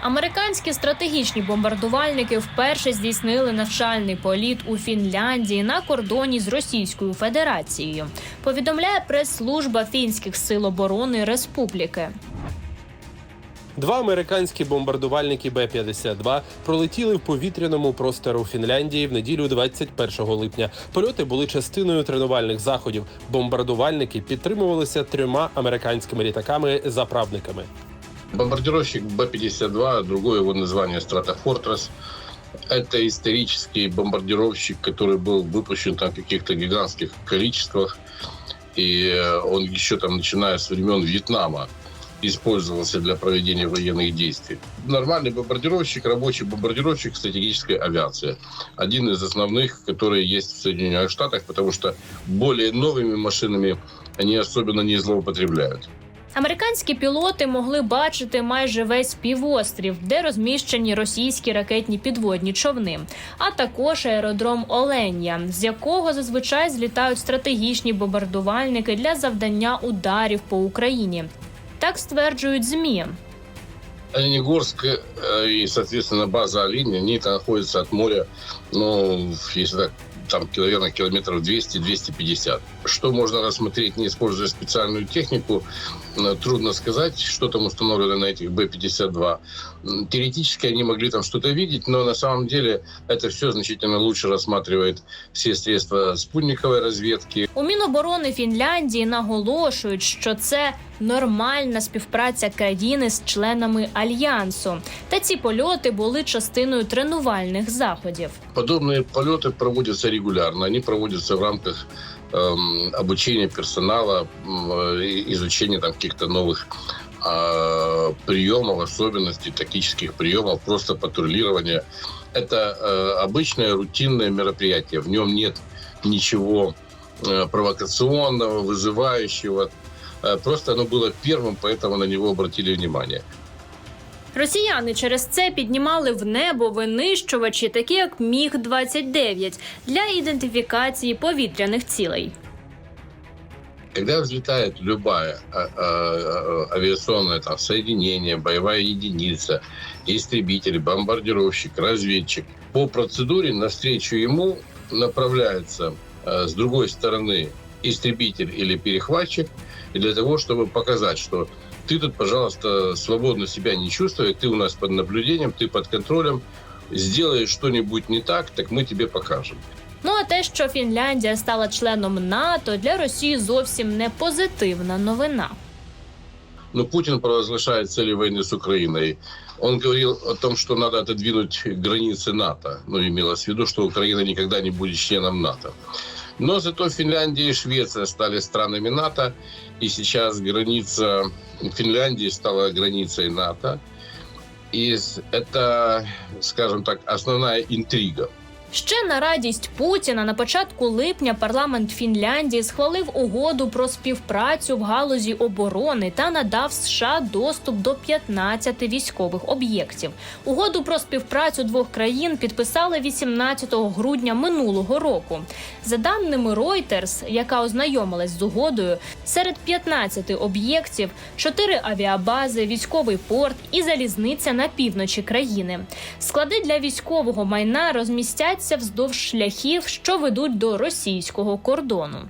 Американські стратегічні бомбардувальники вперше здійснили навчальний політ у Фінляндії на кордоні з Російською Федерацією. Повідомляє прес-служба фінських сил оборони Республіки. Два американські бомбардувальники Б-52 пролетіли в повітряному простору Фінляндії в неділю 21 липня. Польоти були частиною тренувальних заходів. Бомбардувальники підтримувалися трьома американськими літаками-заправниками. Бомбардировщик Б-52, другое его название «Стратофортрес». Это исторический бомбардировщик, который был выпущен там в каких-то гигантских количествах. И э, он еще там, начиная с времен Вьетнама, использовался для проведения военных действий. Нормальный бомбардировщик, рабочий бомбардировщик стратегической авиации. Один из основных, которые есть в Соединенных Штатах, потому что более новыми машинами они особенно не злоупотребляют. Американські пілоти могли бачити майже весь півострів, де розміщені російські ракетні підводні човни, а також аеродром Оленя, з якого зазвичай злітають стратегічні бомбардувальники для завдання ударів по Україні. Так стверджують змі. Оленегорск э, и, соответственно, база Оленя, они находятся от моря, ну, если так, там, наверное, километров 200-250. Что можно рассмотреть, не используя специальную технику, э, трудно сказать, что там установлено на этих Б-52. М, Теоретически они могли там что-то видеть, но на самом деле это все значительно лучше рассматривает все средства спутниковой разведки, У Міноборони Фінляндії наголошують, що це нормальна співпраця країни з членами альянсу. Та ці польоти були частиною тренувальних заходів. Подобные полеты проводятся регулярно. Они проводятся в рамках эм, обучения персонала, м, э, и изучения там каких-то новых а, приемов, особенностей, тактических приемов, просто патрулирования. Это э, обычное рутинное мероприятие. В нем нет ничего э, провокационного, вызывающего. Э, Просто оно было первым, поэтому на него обратили внимание. Росіяни через це піднімали в небо винищувачі, такі як Міг 29 для ідентифікації повітряних цілей. Когда взлетает любая а, а, а, авиационное там, соединение, боевая единица, истребитель, бомбардировщик, разведчик, по процедуре навстречу ему направляется а, с другой стороны истребитель или перехватчик, и для того, чтобы показать, что ты тут, пожалуйста, свободно себя не чувствуй, ты у нас под наблюдением, ты под контролем, сделаешь что-нибудь не так, так мы тебе покажем. Ну а те, що Фінляндія стала членом НАТО, для Росії зовсім не позитивна новина. Но Путин провозглашает цели войны с Украиной. Он говорил о том, что надо отодвинуть границы НАТО. Ну, имелось в виду, что Украина никогда не будет членом НАТО. Но зато Финляндия и Швеция стали странами НАТО, и сейчас граница Финляндии стала границей НАТО. И это, скажем так, основная интрига. Ще на радість Путіна на початку липня парламент Фінляндії схвалив угоду про співпрацю в галузі оборони та надав США доступ до 15 військових об'єктів. Угоду про співпрацю двох країн підписали 18 грудня минулого року. За даними Reuters, яка ознайомилась з угодою, серед 15 об'єктів 4 авіабази, військовий порт і залізниця на півночі країни. Склади для військового майна розмістяться вздовж шляхів, що ведуть до російського кордону.